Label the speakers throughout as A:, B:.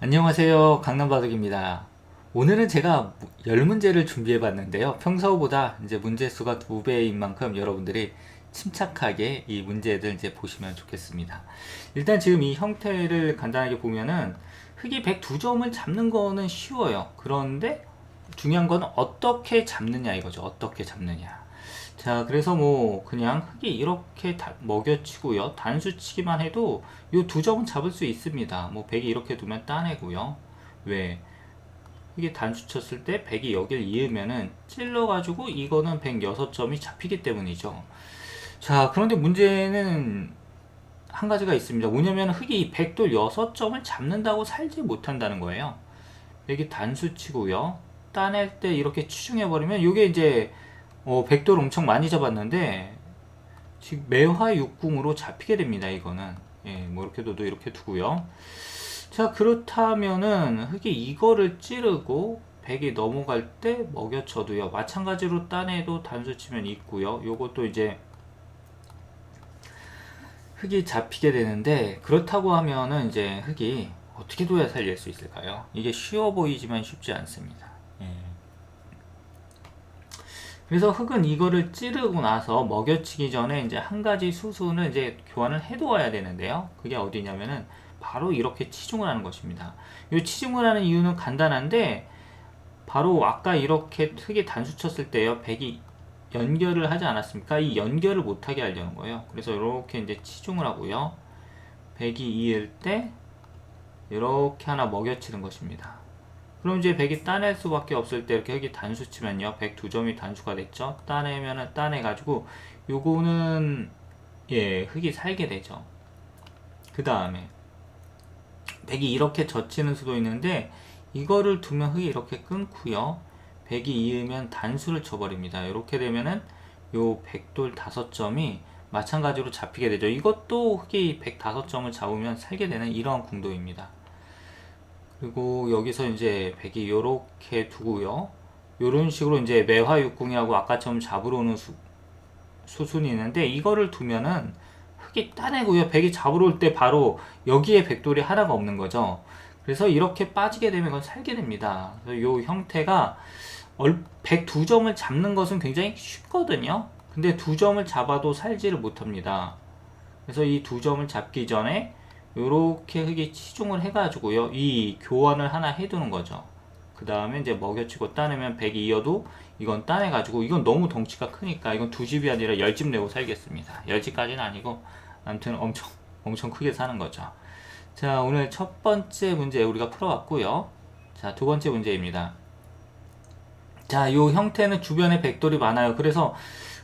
A: 안녕하세요. 강남바둑입니다. 오늘은 제가 열 문제를 준비해 봤는데요. 평소보다 이제 문제 수가 두 배인 만큼 여러분들이 침착하게 이 문제들 이제 보시면 좋겠습니다. 일단 지금 이 형태를 간단하게 보면은 흙이 102점을 잡는 거는 쉬워요. 그런데 중요한 건 어떻게 잡느냐 이거죠. 어떻게 잡느냐. 자, 그래서 뭐 그냥 흙이 이렇게 다- 먹여치고요. 단수치기만 해도 요두 점은 잡을 수 있습니다. 뭐 100이 이렇게 두면 따내고요. 왜? 이게 단수 쳤을 때 100이 여길 이으면은 찔러가지고 이거는 106점이 잡히기 때문이죠. 자, 그런데 문제는 한 가지가 있습니다. 뭐냐면 흙이 100돌 6점을 잡는다고 살지 못한다는 거예요. 여기 단수 치고요. 따낼 때 이렇게 치중해버리면 이게 이제 어, 100돌 엄청 많이 잡았는데 지금 매화 육궁으로 잡히게 됩니다. 이거는 예, 뭐 이렇게 둬도 이렇게 두고요. 자 그렇다면은 흙이 이거를 찌르고 100이 넘어갈 때 먹여쳐도요. 마찬가지로 딴에도 단수 치면 있고요. 요것도 이제 흙이 잡히게 되는데 그렇다고 하면은 이제 흙이 어떻게 둬야 살릴 수 있을까요? 이게 쉬워 보이지만 쉽지 않습니다. 예. 그래서 흙은 이거를 찌르고 나서 먹여치기 전에 이제 한 가지 수순을 이제 교환을 해두어야 되는데요. 그게 어디냐면은 바로 이렇게 치중을 하는 것입니다. 이 치중을 하는 이유는 간단한데 바로 아까 이렇게 흙이 단수 쳤을 때요. 백이 연결을 하지 않았습니까? 이 연결을 못하게 하려는 거예요. 그래서 이렇게 이제 치중을 하고요. 백이 이을 때 이렇게 하나 먹여치는 것입니다. 그럼 이제 100이 따낼 수밖에 없을 때 이렇게 흙이 단수 치면요. 102점이 단수가 됐죠. 따내면은 따내가지고 요거는 예, 흙이 살게 되죠. 그 다음에 100이 이렇게 젖히는 수도 있는데 이거를 두면 흙이 이렇게 끊고요. 100이 이으면 단수를 쳐버립니다. 이렇게 되면은 요 100돌 5점이 마찬가지로 잡히게 되죠. 이것도 흙이 105점을 잡으면 살게 되는 이러한 궁도입니다. 그리고 여기서 이제 백이 요렇게 두고요. 요런 식으로 이제 매화육궁이하고 아까처럼 잡으러 오는 수, 수순이 있는데 이거를 두면은 흙이 따내고요. 백이 잡으러 올 때 바로 여기에 백돌이 하나가 없는 거죠. 그래서 이렇게 빠지게 되면 그건 살게 됩니다. 그래서 요 형태가 102점을 잡는 것은 굉장히 쉽거든요. 근데 두 점을 잡아도 살지를 못합니다. 그래서 이 두 점을 잡기 전에 요렇게 흙이 치중을 해가지고요. 이 교환을 하나 해두는 거죠. 그 다음에 이제 먹여치고 따내면 100이 이어도 이건 따내가지고 이건 너무 덩치가 크니까 이건 두 집이 아니라 열 집 내고 살겠습니다. 열 집까지는 아니고 아무튼 엄청 엄청 크게 사는 거죠. 자 오늘 첫 번째 문제 우리가 풀어왔고요. 자 두 번째 문제입니다. 자, 요 형태는 주변에 백돌이 많아요. 그래서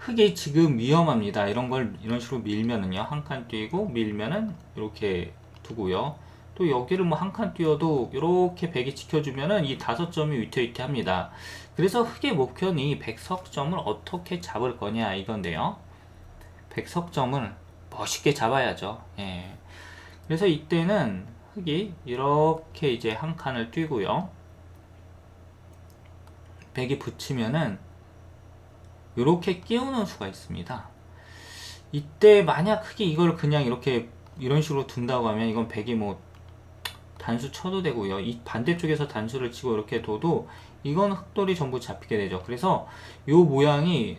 A: 흙이 지금 위험합니다. 이런 걸 이런 식으로 밀면은요. 한 칸 뛰고 밀면은 이렇게 두고요. 또 여기를 뭐 한 칸 뛰어도 이렇게 백이 지켜주면은 이 다섯 점이 위태위태합니다. 그래서 흙의 목표는 이 백석점을 어떻게 잡을 거냐 이건데요. 백석점을 멋있게 잡아야죠. 예. 그래서 이때는 흙이 이렇게 이제 한 칸을 뛰고요. 백이 붙이면은 이렇게 끼우는 수가 있습니다. 이때 만약 크게 이걸 그냥 이렇게 이런 식으로 둔다고 하면 이건 백이 뭐 단수 쳐도 되고요. 이 반대쪽에서 단수를 치고 이렇게 둬도 이건 흑돌이 전부 잡히게 되죠. 그래서 요 모양이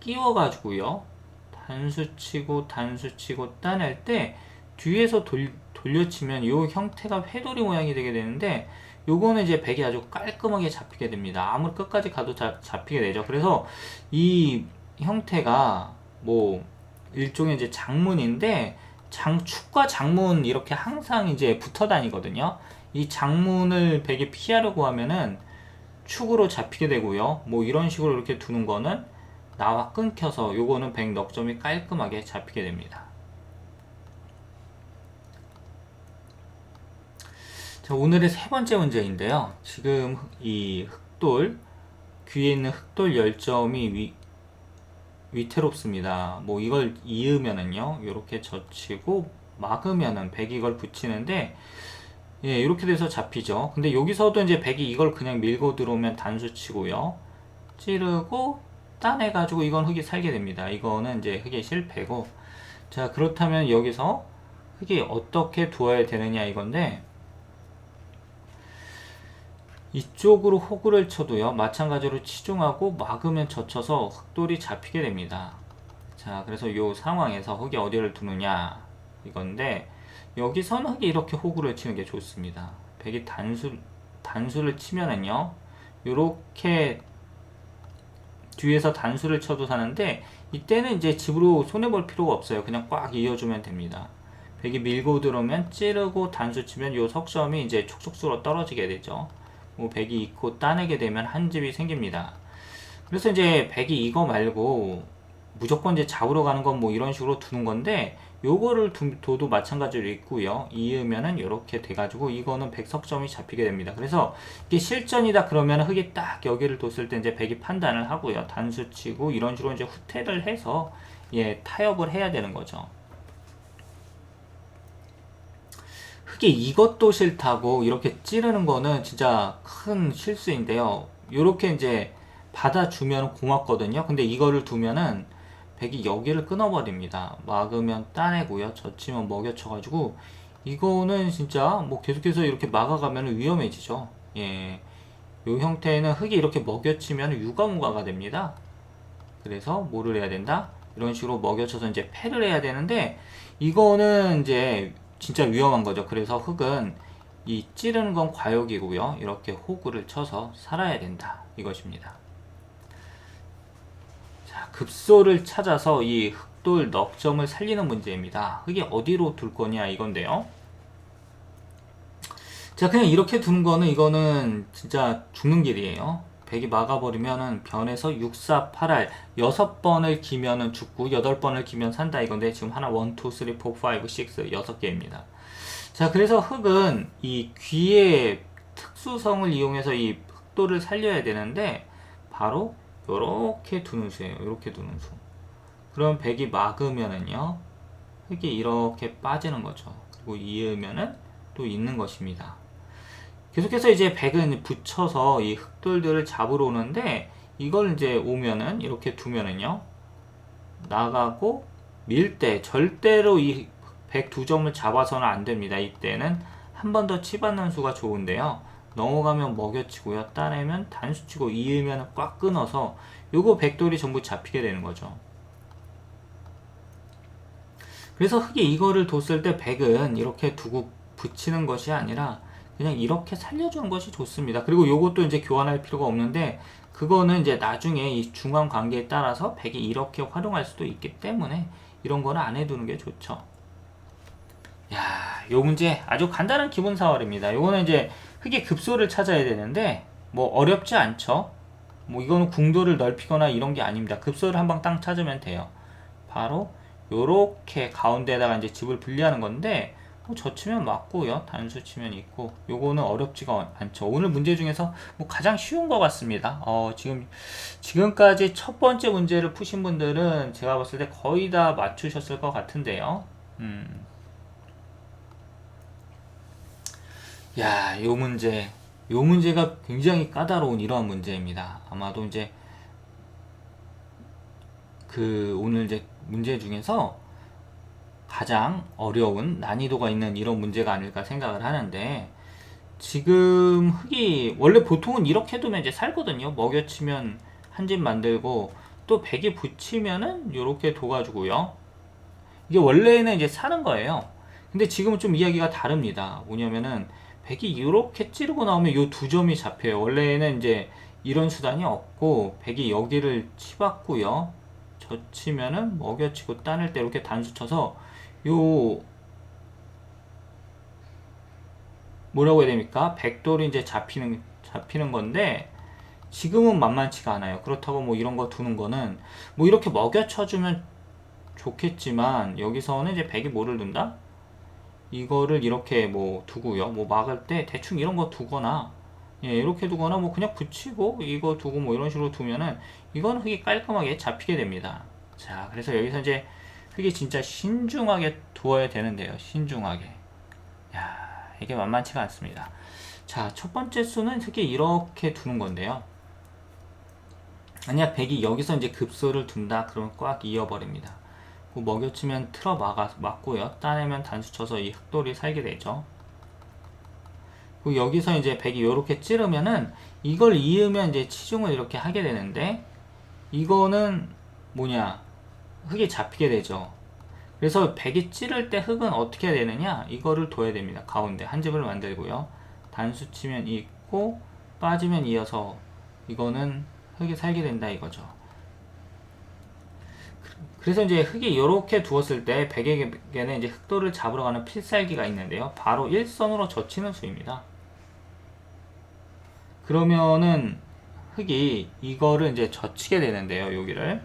A: 끼워 가지고요. 단수 치고 단수 치고 따낼 때 뒤에서 돌, 돌려치면 요 형태가 회돌이 모양이 되게 되는데 요거는 이제 백이 아주 깔끔하게 잡히게 됩니다. 아무리 끝까지 가도 자, 잡히게 되죠. 그래서 이 형태가 뭐 일종의 이제 장문인데 장축과 장문 이렇게 항상 이제 붙어 다니거든요. 이 장문을 백이 피하려고 하면은 축으로 잡히게 되고요. 뭐 이런 식으로 이렇게 두는 거는 나와 끊겨서 요거는 백 넉점이 깔끔하게 잡히게 됩니다. 자, 오늘의 세 번째 문제인데요. 지금 이 흑돌, 귀에 있는 흑돌 열점이 위, 위태롭습니다. 뭐 이걸 이으면은요, 이렇게 젖히고 막으면은 백이 이걸 붙이는데, 예, 이렇게 돼서 잡히죠. 근데 여기서도 이제 백이 이걸 그냥 밀고 들어오면 단수 치고요. 찌르고 따내 가지고 이건 흙이 살게 됩니다. 이거는 이제 흙의 실패고. 자, 그렇다면 여기서 흙이 어떻게 두어야 되느냐 이건데, 이쪽으로 호구를 쳐도요. 마찬가지로 치중하고 막으면 젖혀서 흑돌이 잡히게 됩니다. 자, 그래서 이 상황에서 흑이 어디를 두느냐 이건데 여기 선 흑이 이렇게 호구를 치는 게 좋습니다. 백이 단수 단수를 치면은요. 요렇게 뒤에서 단수를 쳐도 사는데 이때는 이제 집으로 손해볼 필요가 없어요. 그냥 꽉 이어주면 됩니다. 백이 밀고 들어오면 찌르고 단수 치면 요 석점이 이제 촉촉수로 떨어지게 되죠. 뭐 백이 있고 따내게 되면 한 집이 생깁니다. 그래서 이제 백이 이거 말고 무조건 이제 잡으러 가는 건 뭐 이런 식으로 두는 건데 요거를 두, 둬도 마찬가지로 있고요. 이으면은 이렇게 돼가지고 이거는 백석점이 잡히게 됩니다. 그래서 이게 실전이다 그러면 흑이 딱 여기를 뒀을 때 이제 백이 판단을 하고요. 단수 치고 이런 식으로 이제 후퇴를 해서 예 타협을 해야 되는 거죠. 흑이 이것도 싫다고 이렇게 찌르는 거는 진짜 큰 실수인데요. 이렇게 이제 받아주면 고맙거든요. 근데 이거를 두면은 백이 여기를 끊어버립니다. 막으면 따내고요. 젖히면 먹여쳐가지고 이거는 진짜 뭐 계속해서 이렇게 막아가면 위험해지죠. 예. 요 형태는 흙이 이렇게 먹여치면 유가무가가 됩니다. 그래서 뭐를 해야 된다? 이런 식으로 먹여쳐서 이제 패를 해야 되는데 이거는 이제 진짜 위험한 거죠. 그래서 흙은 이 찌르는 건 과욕이고요. 이렇게 호구를 쳐서 살아야 된다. 이것입니다. 자, 급소를 찾아서 이 흑돌 넉점을 살리는 문제입니다. 흙이 어디로 둘 거냐 이건데요. 자, 그냥 이렇게 두는 거는 이거는 진짜 죽는 길이에요. 백이 막아버리면은 변에서 6, 4, 8 알 6번을 기면은 죽고 8번을 기면 산다 이건데 지금 하나 1, 2, 3, 4, 5, 6 6개입니다. 자 그래서 흙은 이 귀의 특수성을 이용해서 이 흑도를 살려야 되는데 바로 이렇게 두는 수예요. 이렇게 두는 수. 그럼 백이 막으면은요. 흙이 이렇게 빠지는 거죠. 그리고 이으면은 또 있는 것입니다. 계속해서 이제 백은 붙여서 이 흑돌들을 잡으러 오는데 이걸 이제 오면은 이렇게 두면은요. 나가고 밀 때 절대로 이 백 두 점을 잡아서는 안 됩니다. 이때는 한 번 더 치받는 수가 좋은데요. 넘어가면 먹여치고요. 따내면 단수치고 이으면 꽉 끊어서 요거 백돌이 전부 잡히게 되는 거죠. 그래서 흙이 이거를 뒀을 때 백은 이렇게 두고 붙이는 것이 아니라 그냥 이렇게 살려주는 것이 좋습니다. 그리고 요것도 이제 교환할 필요가 없는데 그거는 이제 나중에 이 중간 관계에 따라서 백이 이렇게 활용할 수도 있기 때문에 이런 거는 안 해두는 게 좋죠. 야, 요 문제 아주 간단한 기본 사월입니다. 요거는 이제 흙의 급소를 찾아야 되는데 뭐 어렵지 않죠. 뭐 이거는 궁도를 넓히거나 이런 게 아닙니다. 급소를 한 방 땅 찾으면 돼요. 바로 요렇게 가운데에다가 이제 집을 분리하는 건데 뭐 젖히면 맞고요. 단수 치면 있고 요거는 어렵지가 않죠. 오늘 문제 중에서 뭐 가장 쉬운 것 같습니다. 어, 지금 지금까지 첫 번째 문제를 푸신 분들은 제가 봤을 때 거의 다 맞추셨을 것 같은데요. 음. 야, 요 문제, 요 문제가 굉장히 까다로운 이러한 문제입니다. 아마도 이제 그 오늘 이제 문제 중에서 가장 어려운 난이도가 있는 이런 문제가 아닐까 생각을 하는데 지금 흙이 원래 보통은 이렇게 두면 이제 살거든요. 먹여치면 한 집 만들고 또 백이 붙이면은 이렇게 둬가지고요. 이게 원래는 이제 사는 거예요. 근데 지금은 좀 이야기가 다릅니다. 뭐냐면은 백이 이렇게 찌르고 나오면 이 두 점이 잡혀요. 원래는 이제 이런 수단이 없고 백이 여기를 치받고요. 젖히면은 먹여치고 따낼 때 이렇게 단수 쳐서 요 뭐라고 해야 됩니까? 백돌이 이제 잡히는 잡히는 건데 지금은 만만치가 않아요. 그렇다고 뭐 이런 거 두는 거는 뭐 이렇게 먹여쳐주면 좋겠지만 여기서는 이제 백이 뭐를 둔다? 이거를 이렇게 뭐 두고요. 뭐 막을 때 대충 이런 거 두거나 예, 이렇게 두거나 뭐 그냥 붙이고 이거 두고 뭐 이런 식으로 두면은 이건 흙이 깔끔하게 잡히게 됩니다. 자, 그래서 여기서 이제 흙이 진짜 신중하게 두어야 되는데요. 신중하게. 야, 이게 만만치가 않습니다. 자, 첫 번째 수는 흙이 이렇게 두는 건데요. 만약 백이 여기서 이제 급소를 둔다 그러면 꽉 이어버립니다. 그 먹여치면 틀어 막아, 막고요. 따내면 단수 쳐서 이 흑돌이 살게 되죠. 그리고 여기서 이제 백이 이렇게 찌르면은 이걸 이으면 이제 치중을 이렇게 하게 되는데 이거는 뭐냐 흙이 잡히게 되죠. 그래서 백이 찌를 때 흙은 어떻게 해야 되느냐 이거를 둬야 됩니다. 가운데 한 집을 만들고요. 단수 치면 있고 빠지면 이어서 이거는 흙이 살게 된다 이거죠. 그래서 이제 흙이 이렇게 두었을 때 백에게는 이제 흙돌을 잡으러 가는 필살기가 있는데요. 바로 일선으로 젖히는 수입니다. 그러면은 흙이 이거를 이제 젖히게 되는데요. 여기를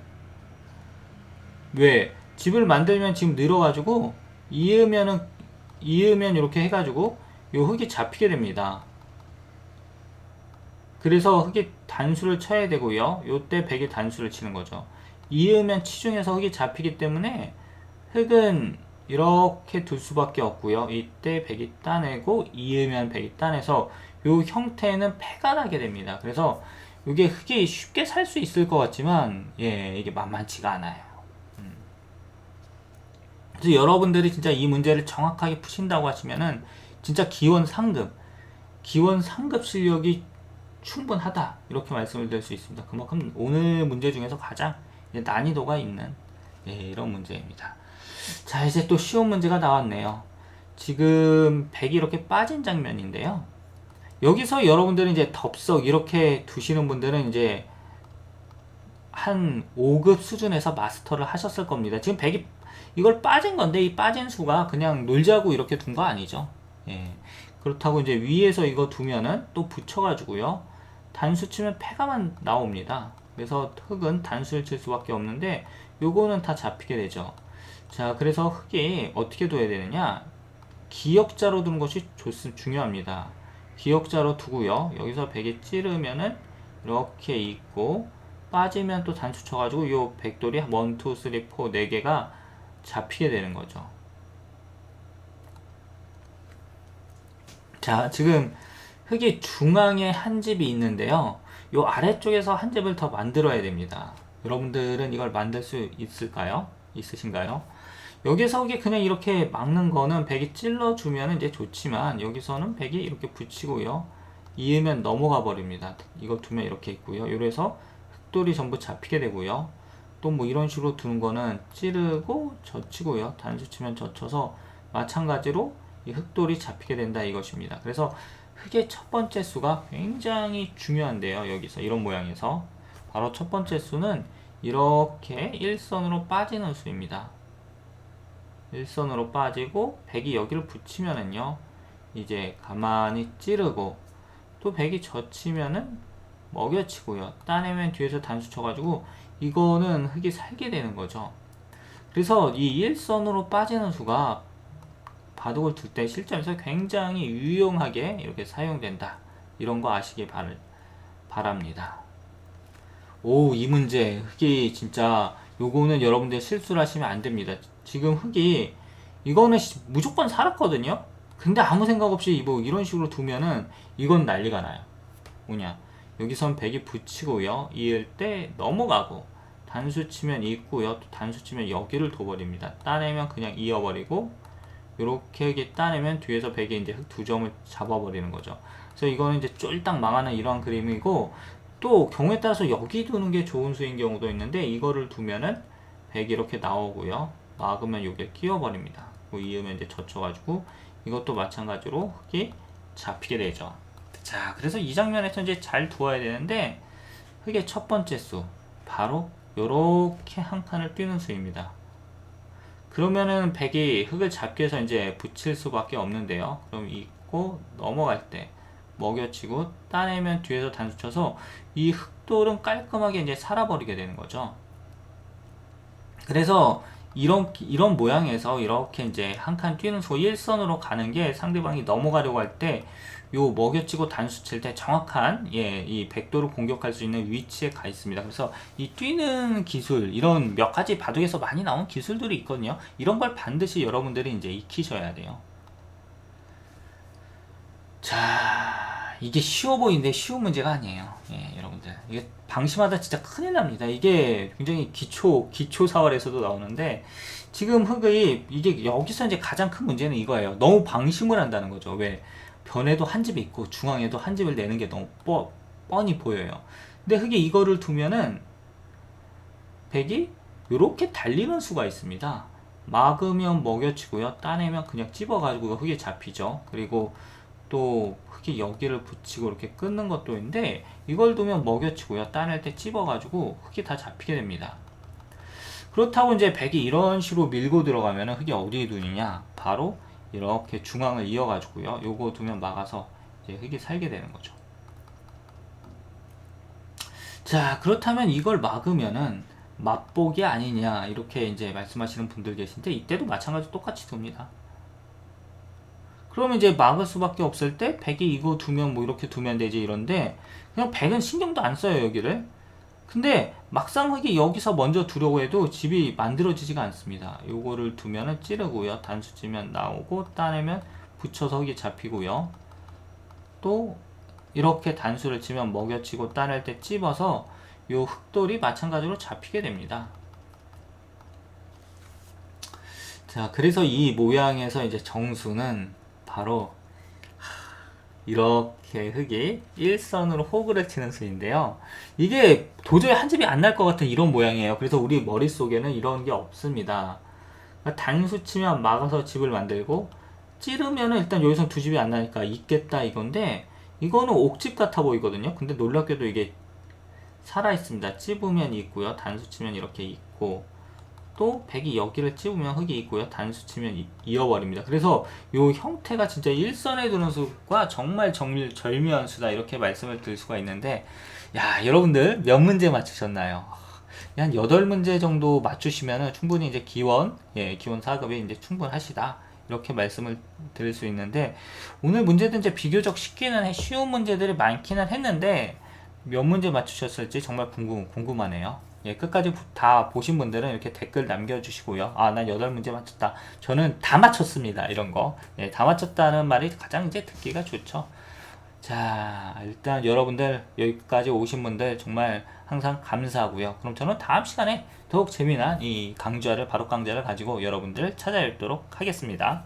A: 왜 집을 만들면 지금 늘어가지고 이으면은 이으면 이렇게 해가지고 요 흙이 잡히게 됩니다. 그래서 흙이 단수를 쳐야 되고요. 요때 백이 단수를 치는 거죠. 이으면 치중해서 흙이 잡히기 때문에 흙은 이렇게 둘 수밖에 없고요. 이때 백이 따내고 이으면 백이 따내서 요 형태는 패가 나게 됩니다. 그래서 이게 흙이 쉽게 살 수 있을 것 같지만 예 이게 만만치가 않아요. 음. 그래서 여러분들이 진짜 이 문제를 정확하게 푸신다고 하시면은 진짜 기원 상급 기원 상급 실력이 충분하다 이렇게 말씀을 드릴 수 있습니다. 그만큼 오늘 문제 중에서 가장 난이도가 있는 예, 이런 문제입니다. 자 이제 또 쉬운 문제가 나왔네요. 지금 백이 이렇게 빠진 장면인데요. 여기서 여러분들은 이제 덥석 이렇게 두시는 분들은 이제 한 5급 수준에서 마스터를 하셨을 겁니다. 지금 백이 이걸 빠진 건데 이 빠진 수가 그냥 놀자고 이렇게 둔 거 아니죠. 예. 그렇다고 이제 위에서 이거 두면은 또 붙여가지고요. 단수 치면 패가만 나옵니다. 그래서 흙은 단수를 칠 수밖에 없는데 요거는 다 잡히게 되죠. 자, 그래서 흙이 어떻게 둬야 되느냐? 기역자로 두는 것이 좋, 중요합니다. 기역자로 두고요. 여기서 백이 찌르면은 이렇게 있고 빠지면 또 단수 쳐가지고 요 백돌이 1, 2, 3, 4, 4개가 잡히게 되는 거죠. 자, 지금 흙이 중앙에 한 집이 있는데요. 요 아래쪽에서 한 집을 더 만들어야 됩니다. 여러분들은 이걸 만들 수 있을까요? 있으신가요? 여기서 이게 그냥 이렇게 막는 거는 백이 찔러주면 이제 좋지만 여기서는 백이 이렇게 붙이고요. 이으면 넘어가 버립니다. 이거 두면 이렇게 있고요. 이래서 흙돌이 전부 잡히게 되고요. 또 뭐 이런 식으로 두는 거는 찌르고 젖히고요. 단수 치면 젖혀서 마찬가지로 이 흙돌이 잡히게 된다 이것입니다. 그래서 흙의 첫 번째 수가 굉장히 중요한데요. 여기서 이런 모양에서 바로 첫 번째 수는 이렇게 일선으로 빠지는 수입니다. 일선으로 빠지고 백이 여기를 붙이면은요. 이제 가만히 찌르고 또 백이 젖히면은 먹여치고요. 따내면 뒤에서 단수 쳐가지고 이거는 흙이 살게 되는 거죠. 그래서 이 일선으로 빠지는 수가 바둑을 둘 때 실전에서 굉장히 유용하게 이렇게 사용된다. 이런 거 아시기 바를, 바랍니다. 오, 이 문제. 흙이 진짜 요거는 여러분들 실수를 하시면 안 됩니다. 지금 흙이 이거는 무조건 살았거든요. 근데 아무 생각 없이 뭐 이런 식으로 두면은 이건 난리가 나요. 뭐냐? 여기선 백이 붙이고요. 이을 때 넘어가고 단수 치면 있고요. 또 단수 치면 여기를 둬버립니다. 따내면 그냥 이어버리고 이렇게 따내면 뒤에서 백이 이제 흙두 점을 잡아버리는 거죠. 그래서 이거는 이제 쫄딱 망하는 이런 그림이고 또 경우에 따라서 여기 두는 게 좋은 수인 경우도 있는데 이거를 두면은 백이 이렇게 나오고요. 막으면 여기에 끼워버립니다. 이으면 이제 젖혀가지고 이것도 마찬가지로 흙이 잡히게 되죠. 자, 그래서 이 장면에서 이제 잘 두어야 되는데 흙의 첫 번째 수 바로 이렇게 한 칸을 뛰는 수입니다. 그러면은 백이 흙을 잡기 위해서 이제 붙일 수밖에 없는데요. 그럼 있고 넘어갈 때 먹여치고 따내면 뒤에서 단수 쳐서 이 흙돌은 깔끔하게 이제 살아버리게 되는 거죠. 그래서 이런 이런 모양에서 이렇게 이제 한 칸 뛰는 소 일선으로 가는 게 상대방이 넘어가려고 할 때 요 먹여치고 단수 칠 때 정확한 예, 이 백도를 공격할 수 있는 위치에 가 있습니다. 그래서 이 뛰는 기술 이런 몇 가지 바둑에서 많이 나온 기술들이 있거든요. 이런 걸 반드시 여러분들이 이제 익히셔야 돼요. 자, 이게 쉬워 보이는데 쉬운 문제가 아니에요. 예, 여러분들. 이게 방심하다 진짜 큰일 납니다. 이게 굉장히 기초, 기초 사활에서도 나오는데, 지금 흙의, 이게 여기서 이제 가장 큰 문제는 이거예요. 너무 방심을 한다는 거죠. 왜? 변에도 한 집이 있고 중앙에도 한 집을 내는 게 너무 뻔, 뻔히 보여요. 근데 흙이 이거를 두면은 백이 이렇게 달리는 수가 있습니다. 막으면 먹여치고요. 따내면 그냥 찝어가지고 흙에 잡히죠. 그리고 또 흙이 여기를 붙이고 이렇게 끊는 것도 있는데 이걸 두면 먹여치고요. 따낼 때 찝어가지고 흙이 다 잡히게 됩니다. 그렇다고 이제 백이 이런 식으로 밀고 들어가면 흙이 어디에 두느냐? 바로 이렇게 중앙을 이어가지고요. 요거 두면 막아서 이제 흙이 살게 되는 거죠. 자, 그렇다면 이걸 막으면은 맛보기 아니냐 이렇게 이제 말씀하시는 분들 계신데 이때도 마찬가지로 똑같이 둡니다. 그러면 이제 막을 수밖에 없을 때 100이 이거 두면 뭐 이렇게 두면 되지 이런데 그냥 100은 신경도 안 써요 여기를 근데 막상 흙이 여기서 먼저 두려고 해도 집이 만들어지지가 않습니다. 요거를 두면은 찌르고요. 단수 치면 나오고 따내면 붙여서 흙이 잡히고요. 또 이렇게 단수를 치면 먹여치고 따낼 때 찝어서 요 흙돌이 마찬가지로 잡히게 됩니다. 자 그래서 이 모양에서 이제 정수는 바로 이렇게 흙이 일선으로 호구를 치는 수인데요. 이게 도저히 한 집이 안 날 것 같은 이런 모양이에요. 그래서 우리 머릿속에는 이런 게 없습니다. 그러니까 단수 치면 막아서 집을 만들고 찌르면은 일단 여기서 두 집이 안 나니까 있겠다 이건데 이거는 옥집 같아 보이거든요. 근데 놀랍게도 이게 살아 있습니다. 찝으면 있고요. 단수 치면 이렇게 있고 또 백이 여기를 찝으면 흙이 있고요. 단수 치면 이- 이어버립니다. 그래서 이 형태가 진짜 일선에 두는 수가 정말 정밀 절묘한 수다 이렇게 말씀을 드릴 수가 있는데 야 여러분들 몇 문제 맞추셨나요? 한 8문제 정도 맞추시면 충분히 이제 기원, 예, 기원 4급이 이제 충분하시다. 이렇게 말씀을 드릴 수 있는데, 오늘 문제도 이제 비교적 쉽기는 해, 쉬운 문제들이 많기는 했는데, 몇 문제 맞추셨을지 정말 궁금, 궁금하네요. 예, 끝까지 부- 다 보신 분들은 이렇게 댓글 남겨주시고요. 아, 난 8문제 맞췄다. 저는 다 맞췄습니다. 이런 거. 예, 다 맞췄다는 말이 가장 이제 듣기가 좋죠. 자, 일단 여러분들 여기까지 오신 분들 정말 항상 감사하고요. 그럼 저는 다음 시간에 더욱 재미난 이 강좌를 바로 강좌를 가지고 여러분들 찾아뵙도록 하겠습니다.